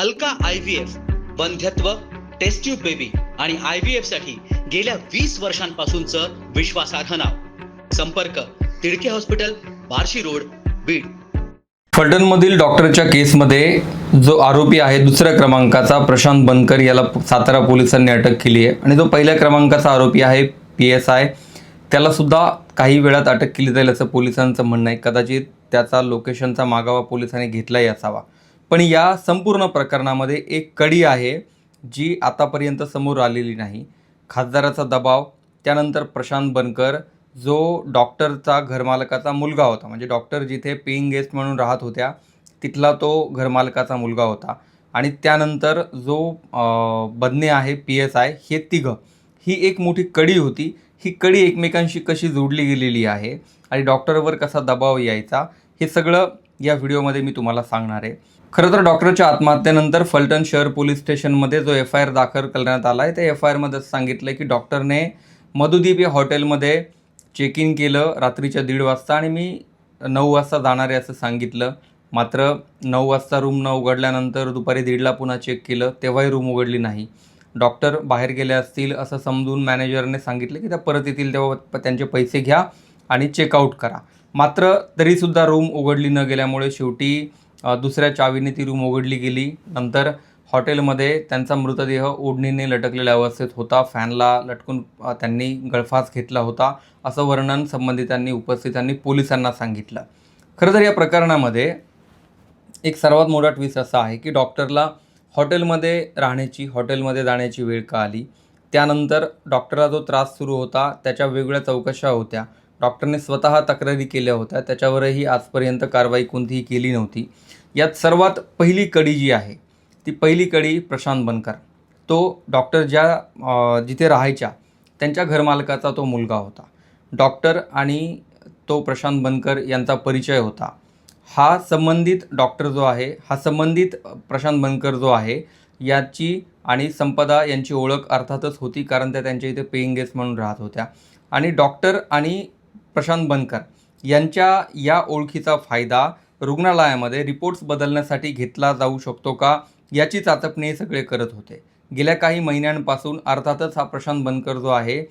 Alka I V F बंध्यत्व test tube baby आणि I V एफसाठी गेल्या वीस वर्षांपासूनचं विश्वासार्ह नाव. संपर्क तिडके हॉस्पिटल बार्शी रोड बीड. फलटणमधील डॉक्टरच्या केसमध्ये जो आरोपी आहे दुसऱ्या क्रमांकाचा प्रशांत बनकर याला सातारा पोलिसांनी अटक केली आहे. आणि जो पहिल्या क्रमांकाचा आरोपी आहे पी एस आय त्याला सुद्धा काही वेळात अटक केली जाईल असं पोलिसांचं म्हणणं आहे. कदाचित त्याचा लोकेशनचा मागावा पोलिसांनी घेतलाही असावा. पण या संपूर्ण प्रकरणामध्ये एक कडी आहे जी आतापर्यंत समोर आलेली नाही. खासदाराचा दबाव त्यानंतर प्रशांत बनकर जो डॉक्टरचा घरमालकाचा मुलगा होता. म्हणजे डॉक्टर जिथे पेईंग गेस्ट म्हणून राहत होत्या तिथला तो घरमालकाचा मुलगा होता. आणि त्यानंतर जो बदने आहे पी एस आय हे तिघं. ही एक मोठी कडी होती. ही कडी एकमेकांशी कशी जोडली गेलेली आहे आणि डॉक्टरवर कसा दबाव यायचा हे सगळं या व्हिडिओमध्ये मी तुम्हाला सांगणार आहे. खरं तर डॉक्टरच्या आत्महत्येनंतर फलटण शहर पोलीस स्टेशनमध्ये जो एफ आय आर दाखल करण्यात आला आहे त्या एफ आय आरमध्ये सांगितलं की डॉक्टरने मधुदीप या हॉटेलमध्ये चेक इन केलं रात्रीच्या दीड वाजता आणि मी नऊ वाजता जाणार आहे असं सांगितलं. मात्र नऊ वाजता रूम न उघडल्यानंतर दुपारी दीडला पुन्हा चेक केलं तेव्हाही रूम उघडली नाही. डॉक्टर बाहेर गेले असतील असं समजून मॅनेजरने सांगितलं की त्या परत येतील तेव्हा त्यांचे पैसे घ्या आणि चेकआउट करा. मात्र तरीसुद्धा रूम उघडली न गेल्यामुळे शेवटी दुसऱ्या चावीने ती रूम उघडली गेली. नंतर हॉटेलमध्ये त्यांचा मृतदेह ओढणीने लटकलेल्या अवस्थेत होता. फॅनला लटकून त्यांनी गळफास घेतला होता असं वर्णन संबंधितांनी उपस्थितांनी पोलिसांना सांगितलं. खरं तर या प्रकरणामध्ये एक सर्वात मोठा ट्विस्ट असा आहे की डॉक्टरला हॉटेलमध्ये राहण्याची हॉटेलमध्ये जाण्याची वेळ का आली? त्यानंतर डॉक्टरला जो त्रास सुरू होता त्याच्या वेगवेगळ्या चौकशा होत्या. डॉक्टरने स्वतः तक्रारी केल्या होत्या. त्याच्यावरही आजपर्यंत कारवाई कोणतीही केली नव्हती. यात सर्वात पहिली कडी जी आहे ती पहिली कडी प्रशांत बनकर. तो डॉक्टर ज्या जिथे राहायच्या त्यांच्या घरमालकाचा तो मुलगा होता. डॉक्टर आणि तो प्रशांत बनकर यांचा परिचय होता. हा संबंधित डॉक्टर जो आहे हा संबंधित प्रशांत बनकर जो आहे याची आणि संपदा यांची ओळख अर्थातच होती कारण त्या त्यांच्या इथे पेईंग गेस्ट म्हणून राहत होत्या. आणि डॉक्टर आणि प्रशांत बनकर यांच्या या ओळखीचा फायदा रुग्णालयामध्ये रिपोर्ट्स बदलण्यासाठी घेतला जाऊ शकतो का याची चाचपणी हे सगळे करत होते. गेल्या काही महिन्यांपासून अर्थातच हा प्रशांत बनकर जो आहे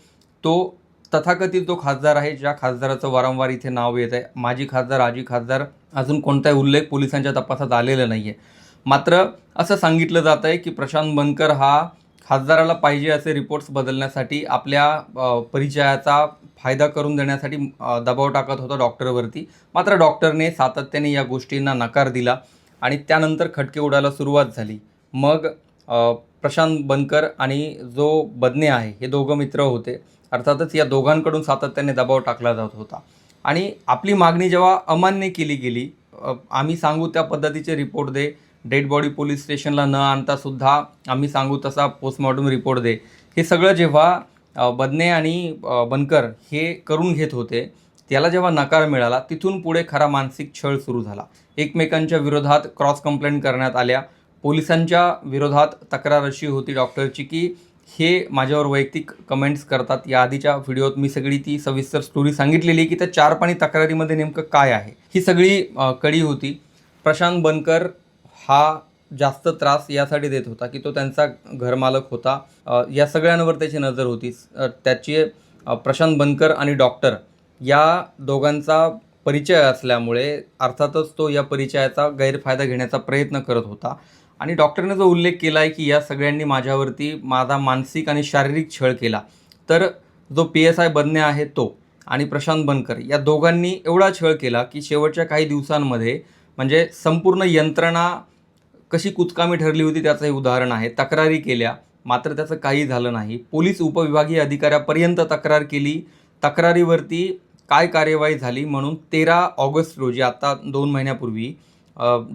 तो तथाकथित जो खासदार आहे ज्या खासदाराचं वारंवार इथे नाव येत आहे. माजी खासदार आजी खासदार अजून कोणताही उल्लेख पोलिसांच्या तपासात आलेला नाही आहे मात्र असं सांगितलं जात आहे की प्रशांत बनकर हा खासदाराला पाहिजे असे रिपोर्ट्स बदलण्यासाठी आपल्या परिचयाचा फायदा करून देण्यासाठी दबाव टाकत होता डॉक्टरवरती मात्र डॉक्टरने सातत्याने या गोष्टींना नकार दिला आणि त्यानंतर खटके उडायला सुरुवात झाली. मग प्रशांत बनकर आणि जो बदने आहे हे दोघं मित्र होते. अर्थातच या दोघांकडून सातत्याने दबाव टाकला जात होता. आणि आपली मागणी जेव्हा अमान्य केली गेली आम्ही सांगू त्या पद्धतीचे रिपोर्ट दे डेड बॉडी पोलीस स्टेशनला न आणता सुद्धा आम्ही सांगू तसा पोस्टमॉर्टम रिपोर्ट दे. हे सगळं जेव्हा बदने आणि बनकर हे करून घेत होते त्याला जेव्हा नकार मिळाला तिथून पुढे खरा मानसिक छळ सुरू झाला. एकमेकांच्या विरोधात क्रॉस कंप्लेंट करण्यात आल्या. पोलिसांच्या विरोधात तक्रार अशी होती डॉक्टरची की हे माझ्यावर वैयक्तिक कमेंट्स करतात. या आधीच्या व्हिडिओत मी सगळी ती सविस्तर स्टोरी सांगितलेली की त्या चार पाणी तक्रारीमध्ये नेमकं काय आहे. ही सगळी कडी होती. प्रशांत बनकर हा जास्त त्रास यासाठी देत होता की तो त्यांचा घरमालक होता. या सगळ्यांवर त्याची नजर होती. त्याची प्रशांत बनकर आणि डॉक्टर या दोघांचा परिचय असल्यामुळे अर्थातच तो या परिचयाचा गैरफायदा घेण्याचा प्रयत्न करत होता. आणि डॉक्टरने जो उल्लेख केला आहे की या सगळ्यांनी माझ्यावरती माझा मानसिक आणि शारीरिक छळ केला तर जो पी एस आय बनणे आहे तो आणि प्रशांत बनकर या दोघांनी एवढा छळ केला की शेवटच्या काही दिवसांमध्ये म्हणजे संपूर्ण यंत्रणा कशी कुचकामी ठरली होती त्याचं हे उदाहरण आहे. तक्रारी केल्या. मात्र त्याचं काही झालं नाही. पोलीस उपविभागीय अधिकाऱ्यापर्यंत तक्रार केली. तक्रारीवरती काय कार्यवाही झाली म्हणून तेरा ऑगस्ट रोजी आता दोन महिन्यापूर्वी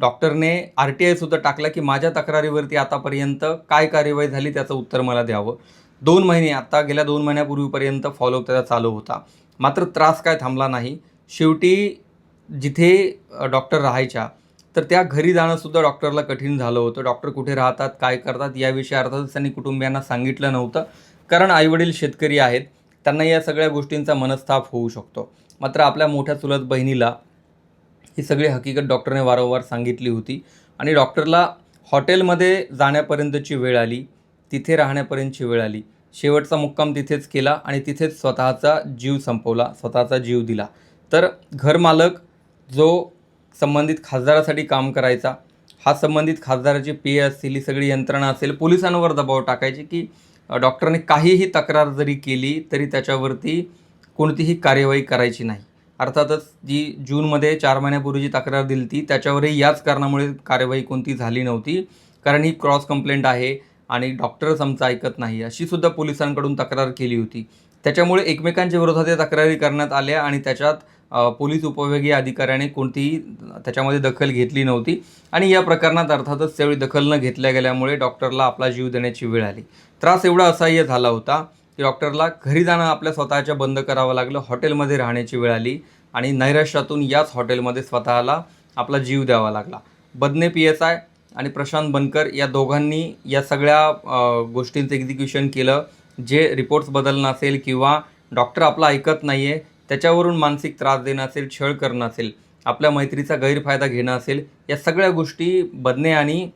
डॉक्टरने आर टी आयसुद्धा टाकला की माझ्या तक्रारीवरती आतापर्यंत काय कार्यवाही झाली त्याचं उत्तर मला द्यावं. दोन महिने आता गेल्या दोन महिन्यापूर्वीपर्यंत फॉलोअप त्याचा चालू होता. मात्र त्रास काय थांबला नाही. शेवटी जिथे डॉक्टर राहायच्या तर त्या घरी जाणंसुद्धा डॉक्टरला कठीण झालं होतं. डॉक्टर कुठे राहतात काय करतात याविषयी अर्थातच त्यांनी कुटुंबियांना सांगितलं नव्हतं. कारण आईवडील शेतकरी आहेत त्यांना या सगळ्या गोष्टींचा मनस्ताप होऊ शकतो. मात्र आपल्या मोठ्या चुलत बहिणीला ही सगळी हकीकत डॉक्टरने वारंवार सांगितली होती आणि डॉक्टरला हॉटेलमध्ये जाण्यापर्यंतची वेळ आली तिथे राहण्यापर्यंतची वेळ आली. शेवटचा मुक्काम तिथेच केला आणि तिथेच स्वतःचा जीव संपवला स्वतःचा जीव दिला. तर घरमालक जो संबंधित खासदारासाठी काम करायचा. हा संबंधित खासदाराची पी असतील ही सगळी यंत्रणा असेल पोलिसांवर दबाव टाकायची की डॉक्टरने काहीही तक्रार जरी केली तरी त्याच्यावरती कोणतीही कार्यवाही करायची नाही. अर्थातच जी जूनमध्ये चार महिन्यापूर्वी जी तक्रार दिली ती त्याच्यावरही याच कारणामुळे कार्यवाही कोणती झाली नव्हती. कारण ही क्रॉस कंप्लेंट आहे आणि डॉक्टरच आमचं ऐकत नाही अशीसुद्धा पोलिसांकडून तक्रार केली होती. त्याच्यामुळे एकमेकांच्या विरोधात या तक्रारी करण्यात आल्या आणि त्याच्यात पोलीस उपविभागीय अधिकाऱ्याने कोणतीही त्याच्यामध्ये दखल घेतली नव्हती. आणि या प्रकरणात अर्थातच त्यावेळी दखल न घेतल्या गेल्यामुळे डॉक्टरला आपला जीव देण्याची वेळ आली. त्रास एवढा असह्य झाला होता की डॉक्टरला घरी जाणं आपल्या स्वतःच्या बंद करावं लागलं हॉटेलमध्ये राहण्याची वेळ आली आणि नैराश्यातून याच हॉटेलमध्ये स्वतःला आपला जीव द्यावा लागला. बदने पी एस आय आणि प्रशांत बनकर या दोघांनी या सगळ्या गोष्टींचं एक्झिक्युशन केलं. जे रिपोर्ट्स बदलणं असेल किंवा डॉक्टर आपला ऐकत नाही आहे त्याच्यावरून मानसिक त्रास देणं असेल छळ करणं असेल आपल्या मैत्रीचा गैरफायदा घेणं असेल या सगळ्या गोष्टी बदने आणि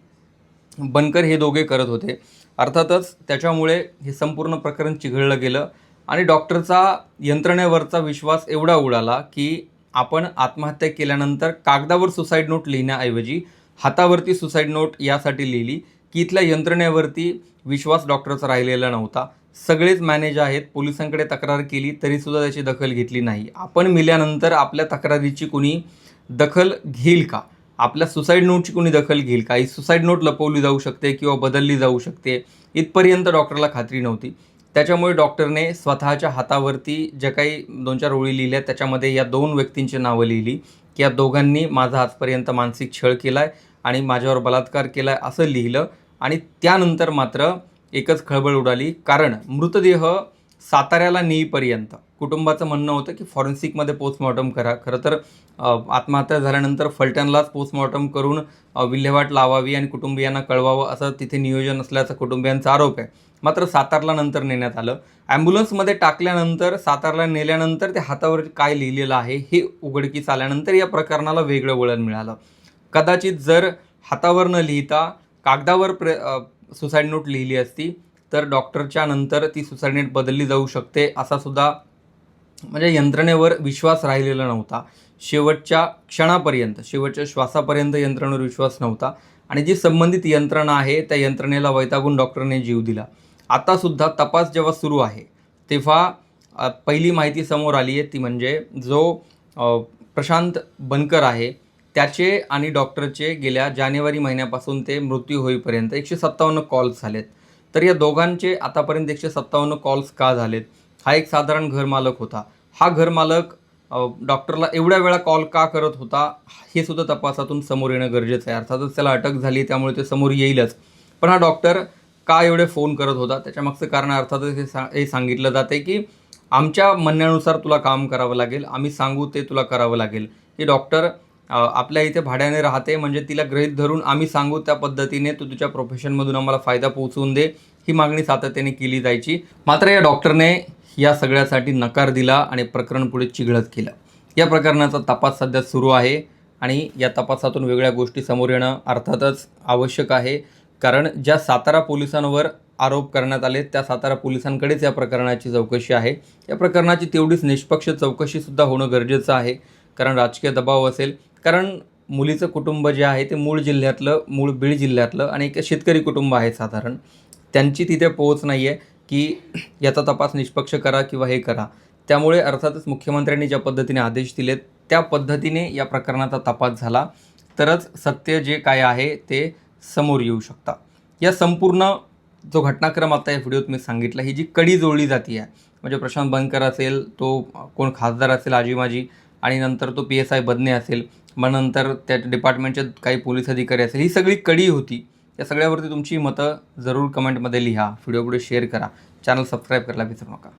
बनकर हे दोघे करत होते. अर्थातच त्याच्यामुळे हे संपूर्ण प्रकरण चिघळलं गेलं आणि डॉक्टरचा यंत्रणेवरचा विश्वास एवढा उडाला की आपण आत्महत्या केल्यानंतर कागदावर सुसाईड नोट लिहिण्याऐवजी हातावरती सुसाईड नोट यासाठी लिहिली की इथल्या यंत्रणेवरती विश्वास डॉक्टरचा राहिलेला नव्हता. सगळेच मॅनेज आहेत पोलिसांकडे तक्रार केली तरीसुद्धा त्याची दखल घेतली नाही. आपण मिल्यानंतर आपल्या तक्रारीची कुणी दखल घेईल का? आपल्या सुसाईड नोटची कुणी दखल घेईल का? ही सुसाईड नोट लपवली जाऊ शकते किंवा बदलली जाऊ शकते इथपर्यंत डॉक्टरला खात्री नव्हती. त्याच्यामुळे डॉक्टरने स्वतःच्या हातावरती ज्या काही दोन चार ओळी लिहिल्या त्याच्यामध्ये या दोन व्यक्तींची नावं लिहिली की या दोघांनी माझा आजपर्यंत मानसिक छळ केला आहे आणि माझ्यावर बलात्कार केला आहे असं लिहिलं आणि त्यानंतर मात्र एकच खळबळ उडाली. कारण मृतदेह साताऱ्याला नेईपर्यंत. कुटुंबाचं म्हणणं होतं की फॉरेन्सिकमध्ये पोस्टमॉर्टम करा. खरं तर आत्महत्या झाल्यानंतर फलटणलाच पोस्टमॉर्टम करून विल्हेवाट लावावी आणि कुटुंबियांना कळवावं असं तिथे नियोजन असल्याचा कुटुंबियांचा आरोप आहे. मात्र सातारला नंतर नेण्यात आलं. ॲम्ब्युलन्समध्ये टाकल्यानंतर सातारला नेल्यानंतर ते हातावर काय लिहिलेलं आहे हे उघडकीस आल्यानंतर या प्रकरणाला वेगळं वळण मिळालं. कदाचित जर हातावर न लिहिता कागदावर प्र सुसाईड नोट लिहिली असती तर डॉक्टरच्या नंतर ती सुसाईड नोट बदलली जाऊ शकते असा सुद्धा म्हणजे यंत्रणेवर विश्वास राहिलेला नव्हता. शेवटच्या क्षणापर्यंत शेवटच्या श्वासापर्यंत यंत्रणेवर विश्वास नव्हता. आणि जी संबंधित यंत्रणा आहे त्या यंत्रणेला वैतागून डॉक्टरने जीव दिला. आतासुद्धा तपास जेव्हा सुरू आहे तेव्हा पहिली माहिती समोर आली आहे ती म्हणजे जो प्रशांत बनकर आहे त्याचे आणि डॉक्टरचे गेल्या जानेवारी महिन्यापासून ते मृत्यू होईपर्यंत एकशे सत्तावन्न कॉल्स झालेत. तर या दोघांचे आतापर्यंत एकशे सत्तावन्न कॉल्स का झालेत? हा एक साधारण घरमालक होता. हा घरमालक डॉक्टरला एवढ्या वेळा कॉल का करत होता हे सुद्धा तपासातून समोर येणं गरजेचं आहे. अर्थातच त्याला अटक झाली त्यामुळे ते समोर येईलच. पण हा डॉक्टर का एवढे फोन करत होता? त्याच्यामागचं कारण अर्थातच हे सा हे सांगितलं जाते की आमच्या म्हणण्यानुसार तुला काम करावं लागेल आम्ही सांगू ते तुला करावं लागेल. हे डॉक्टर आपल्या इथे भाड्याने राहते म्हणजे तिला गृहीत धरून आम्ही सांगू त्या पद्धतीने तू तुझ्या प्रोफेशनमधून आम्हाला फायदा पोहोचवून दे. ही मागणी सातत्याने केली जायची. मात्र या डॉक्टरने या सगळ्यासाठी नकार दिला आणि प्रकरण पुढे चिघळत केलं. या प्रकरणाचा तपास सध्या सुरू आहे आणि या तपासातून वेगळ्या गोष्टी समोर येणं अर्थातच आवश्यक आहे. कारण ज्या सातारा पोलिसांवर आरोप करण्यात आले त्या सातारा पोलिसांकडेच या प्रकरणाची चौकशी आहे. या प्रकरणाची तेवढीच निष्पक्ष चौकशीसुद्धा होणं गरजेचं आहे. कारण राजकीय दबाव असेल कारण मुलीचं कुटुंब जे आहे ते मूळ जिल्ह्यातलं मूळ बीड जिल्ह्यातलं आणि एक शेतकरी कुटुंब आहे साधारण. त्यांची तिथे पोहोच नाही आहे की याचा तपास निष्पक्ष करा किंवा हे करा. त्यामुळे अर्थातच मुख्यमंत्र्यांनी ज्या पद्धतीने आदेश दिलेत त्या पद्धतीने या प्रकरणाचा तपास झाला. तरच सत्य जे काय आहे ते समोर येऊ शकता. या संपूर्ण जो घटनाक्रम आता या व्हिडिओत मी सांगितला ही जी कडी जोडली जाते आहे म्हणजे प्रशांत बनकर असेल तो कोण खासदार असेल आजी माझी आणि नंतर तो पी एस आय बदने असेल मग नंतर त्या डिपार्टमेंटचे काही पोलीस अधिकारी असेल ही सगळी कडी होती. त्या सगळ्यावरती तुमची मतं जरूर कमेंटमध्ये लिहा. व्हिडिओ पुढे शेअर करा. चॅनल सबस्क्राईब करायला विसरू नका.